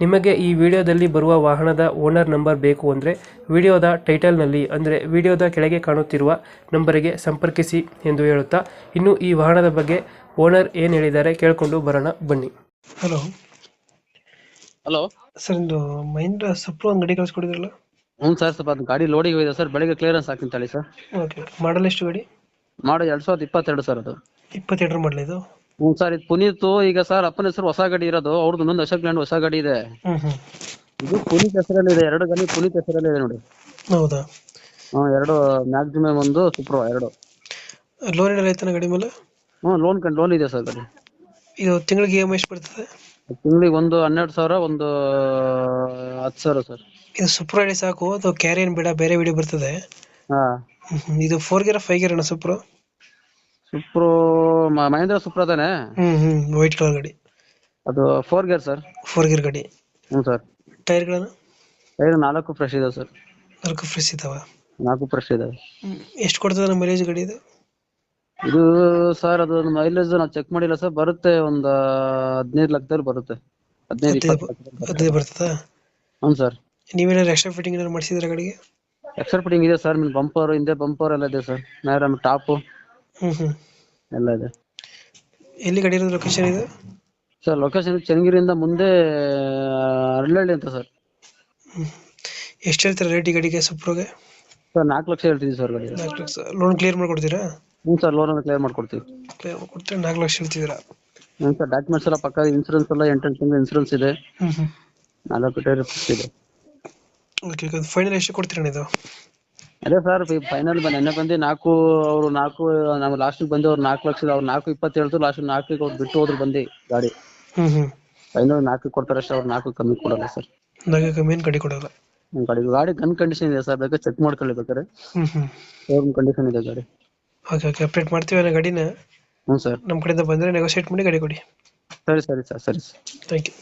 ನಿಮಗೆ ಈ ವಿಡಿಯೋದಲ್ಲಿ ಬರುವ ವಾಹನದ ಓನರ್ ನಂಬರ್ ಬೇಕು ಅಂದರೆ ವಿಡಿಯೋದ ಟೈಟಲ್ನಲ್ಲಿ ಅಂದರೆ ವಿಡಿಯೋದ ಕೆಳಗೆ ಕಾಣುತ್ತಿರುವ ನಂಬರಿಗೆ ಸಂಪರ್ಕಿಸಿ ಎಂದು ಹೇಳುತ್ತಾ ಇನ್ನು ಈ ವಾಹನದ ಬಗ್ಗೆ ಓನರ್ ಏನು ಹೇಳಿದ್ದಾರೆ ಕೇಳಿಕೊಂಡು ಬರೋಣ ಬನ್ನಿ. ಹಲೋ. ಹಲೋ. ಸರ್ ಒಂದು ಮಹೇಂದ್ರ ಸಪ್ರೋ ಒಂದು ಗಾಡಿ ಕಳಿಸ್ಕೊಡಿದ್ರಲ್ಲ ಹ್ಞೂ ಸರ್ ಸ್ವಲ್ಪ ಅದು ಗಾಡಿ ಲೋಡಿಗೆ ಹೋಗಿದೆ ಸರ್ ಬೆಳಿಗ್ಗೆ ಕ್ಲಿಯರೆನ್ಸ್ ಹಾಕ್ತೀನಿ ತಳಿ ಸರ್. ಓಕೆ ಮಾಡಲ್ ಎಷ್ಟು ಗಾಡಿ? ಮಾಡಿ ಎರಡು ಸಾವಿರದ ಇಪ್ಪತ್ತೆರಡು ಸರ್ ಅದು. ಇಪ್ಪತ್ತೆರಡರ ಮಾಡಲ್ ಇದು? ಹ್ಞೂ ಸರ್ ಇದು ಪುನೀತ್ ಈಗ ಸರ್ ಅಪ್ಪನ ಹೆಸರು ಹೊಸ ಗಾಡಿ ಇರೋದು ಅವ್ರದ್ದು ಇನ್ನೊಂದು ಅಶೋಕ್ ಲ್ಯಾಂಡ್ ಹೊಸ ಗಾಡಿ ಇದೆ ಇದು ಪುನೀತ್ ಹೆಸರಲ್ಲಿ ಇದೆ ಎರಡು ಗಾಡಿ ಪುನೀತ್ ಹೆಸರಲ್ಲಿ ಇದೆ ನೋಡಿ. ಹೌದಾ? ಹ್ಞೂ ಎರಡು ಮ್ಯಾಕ್ಸಿಮಮ್ ಒಂದು ಸುಪ್ರೋ ಎರಡು. ಲೋನ್ ಏನಾರ ಐತನ ಗಾಡಿ ಮೇಲೆ? ಹ್ಮ್ ಲೋನ್ ಕಂಡು ಲೋನ್ ಇದೆ ಸರ್ ಗಾಡಿ. ಇದು ತಿಂಗಳಿಗೆ ಇ ಎಂ ಐ ಎಷ್ಟು ಬರ್ತದೆ? ತಿಂಗಳಿಗೆ ಒಂದು ಹನ್ನೆರಡು ಸಾವಿರ ಒಂದು ಹತ್ತು ಸಾವಿರ ಸರ್. ಇದು ಸೂಪರ್ ಗಾಡಿ ಸಾಕು ಅದು ಕ್ಯಾರಿಯನ್ ಬಿಡ ಬೇರೆ ವಿಡಿಯೋ ಬರ್ತದೆ. ಹಾ. ಹ್ಮ್. ಇದು ಫೋರ್ ಗೇರ್ ಫೈವ್ ಗೇರ್ ಅಣ್ಣ ಸೂಪರ್ ಸುಪ್ರೋ ಮಹೇಂದ್ರ ಸುಪ್ರೋ ತಾನೆ? ಹ್ಮ್ ಹ್ಮ್ ವೈಟ್ ಕಲರ್ ಗಾಡಿ. ಅದು four gear sir four gear ಗಾಡಿ. ಹ್ಞೂ ಸರ್ ಟೈರ್ಗಳನ್ನು ಟೈರ್ ನಾಲ್ಕು ಫ್ರೆಶ್ ಇದೆ ಸರ್ ನಾಲ್ಕು ಫ್ರೆಶ್ ಇದಾವ. ನಾಲ್ಕು ಫ್ರೆಶ್ ಇದಾವೆ. ಎಷ್ಟು ಕೊಡ್ತದೆ ಮೈಲೇಜ್ ಗಾಡಿ ಇದು? ಇದು ಸರ್ ಅದು ಮೈಲೇಜ್ ನಾವು ಚೆಕ್ ಮಾಡಿಲ್ಲ ಸರ್ ಬರುತ್ತೆ ಒಂದು ಹದಿನೈದು ಲಕ್ಷದಲ್ಲಿ ಬರುತ್ತೆ. ಹದಿನೈದು ಬರ್ತದ ಇಪ್ಪತ್ತು ಹದಿನೈದು ಬರ್ತದಾ? ಹ್ಞೂ ಸರ್ ನೀವೇನಾದ್ರು ಎಕ್ಸ್ಟ್ರಾ ಫಿಟ್ಟಿಂಗ್ ಏನಾದ್ರು ಮಾಡಿಸಿದ್ರೆ ಗಾಡಿಗೆ? ಎಕ್ಸ್ಟ್ರಾ ಫಿಟ್ಟಿಂಗ್ ಇದೆ ಸರ್ ಬಂಪರ್ ಹಿಂದೆ ಬಂಪರ್ ಎಲ್ಲ ಇದೆ ಸರ್ ಮೇಲೆ ಟಾಪು ಹ್ಮ್ ಹ್ಮ್. ಎಲ್ಲ ಇದೆ ಎಲ್ಲಿ ಗಾಡಿ ಇರೋದು ಲೊಕೇಶನ್ ಇದು? ಸರ್ ಲೊಕೇಶನ್ ಚನ್ನಗಿರಿಯಿಂದ ಮುಂದೆ ಅರಳಳ್ಳಿ ಅಂತ ಸರ್. ಎಷ್ಟು ಹೇಳ್ತೀರಾ ರೇಟ್ ಈ ಗಾಡಿಗೆ ಸುಪ್ರಗೆ ಸರ್ ನಾಲ್ಕು ಲಕ್ಷ ಹೇಳ್ತೀನಿ ಸರ್ ಗಾಡಿ ನಾಲ್ಕು ಲಕ್ಷ. ಲೋನ್ ಕ್ಲಿಯರ್ ಮಾಡ್ಕೊಡ್ತೀರಾ? ಹ್ಞೂ ಸರ್ ಲೋನ್ ಕ್ಲಿಯರ್ ಮಾಡ್ಕೊಡ್ತೀವಿ. ಕ್ಲಿಯರ್ ಮಾಡ್ಕೊಡ್ತೀರಾ? ನಾಲ್ಕು ಲಕ್ಷ ಹೇಳ್ತಿದ್ದೀರಾ? ಹ್ಞೂ ಸರ್ ಡಾಕ್ಯುಮೆಂಟ್ಸ್ ಎಲ್ಲ ಪಕ್ಕ ಇನ್ಸೂರೆನ್ಸ್ ಎಲ್ಲ ಎಂಟ್ರೆನ್ಸ್ ತಿಂಗಳು ಇನ್ಸೂರೆನ್ಸ್ ಇದೆ. ಹ್ಮ್ ಹ್ಮ್. ನಾಲ್ಕು ಟೈರ್ ಇದೆ. ಓಕೆ ಫೈನಲ್ ಎಷ್ಟು ಕೊಡ್ತೀರಾ ಇದು ಅದೇ ಸರ್ ಫೈನಲ್ ನೆನ್ನೆ ಬಂದು ನಾಲ್ಕು ಅವ್ರು ನಾಲ್ಕು ನಾವು ಲಾಸ್ಟಿಗೆ ಬಂದು ಅವ್ರು ನಾಲ್ಕು ಲಕ್ಷ ಅವ್ರು ನಾಲ್ಕು ಇಪ್ಪತ್ತು ಹೇಳ್ತು ಲಾಸ್ಟ್ ನಾಲ್ಕಿಗೆ ಅವ್ರು ಬಿಟ್ಟು ಹೋದ್ರು ಬಂದು ಗಾಡಿ. ಫೈನಲ್ ನಾಲ್ಕು ಕೊಡ್ತಾರೆ ಅಷ್ಟೇ ಅವ್ರು ನಾಲ್ಕು ಕಮ್ಮಿ ಕೊಡಲ್ಲ ಸರ್ ಏನು ಗಾಡಿ ಕೊಡಲ್ಲ. ಗಾಡಿ ಗಾಡಿ ಗನ್ ಕಂಡೀಷನ್ ಇದೆ ಸರ್ ಬೇಕಾದ್ರೆ ಚೆಕ್ ಮಾಡ್ಕೊಳ್ಳಿ ಬೇಕಾದ್ರೆ ಶೋರೂಮ್ ಕಂಡೀಷನ್ ಇದೆ ಗಾಡಿ. ಓಕೆ ಓಕೆ ಅಪ್ಡೇಟ್ ಮಾಡ್ತೀವಿ ಗಾಡಿನ. ಹ್ಞೂ ಸರ್ ನಮ್ಮ ಕಡೆಯಿಂದ ಬಂದರೆ ನೆಗೋಷಿಯೇಟ್ ಮಾಡಿ ಗಾಡಿ ಕೊಡಿ. ಸರಿ ಸರಿ ಸರ್ ಸರಿ ಸರ್ ಥ್ಯಾಂಕ್ ಯು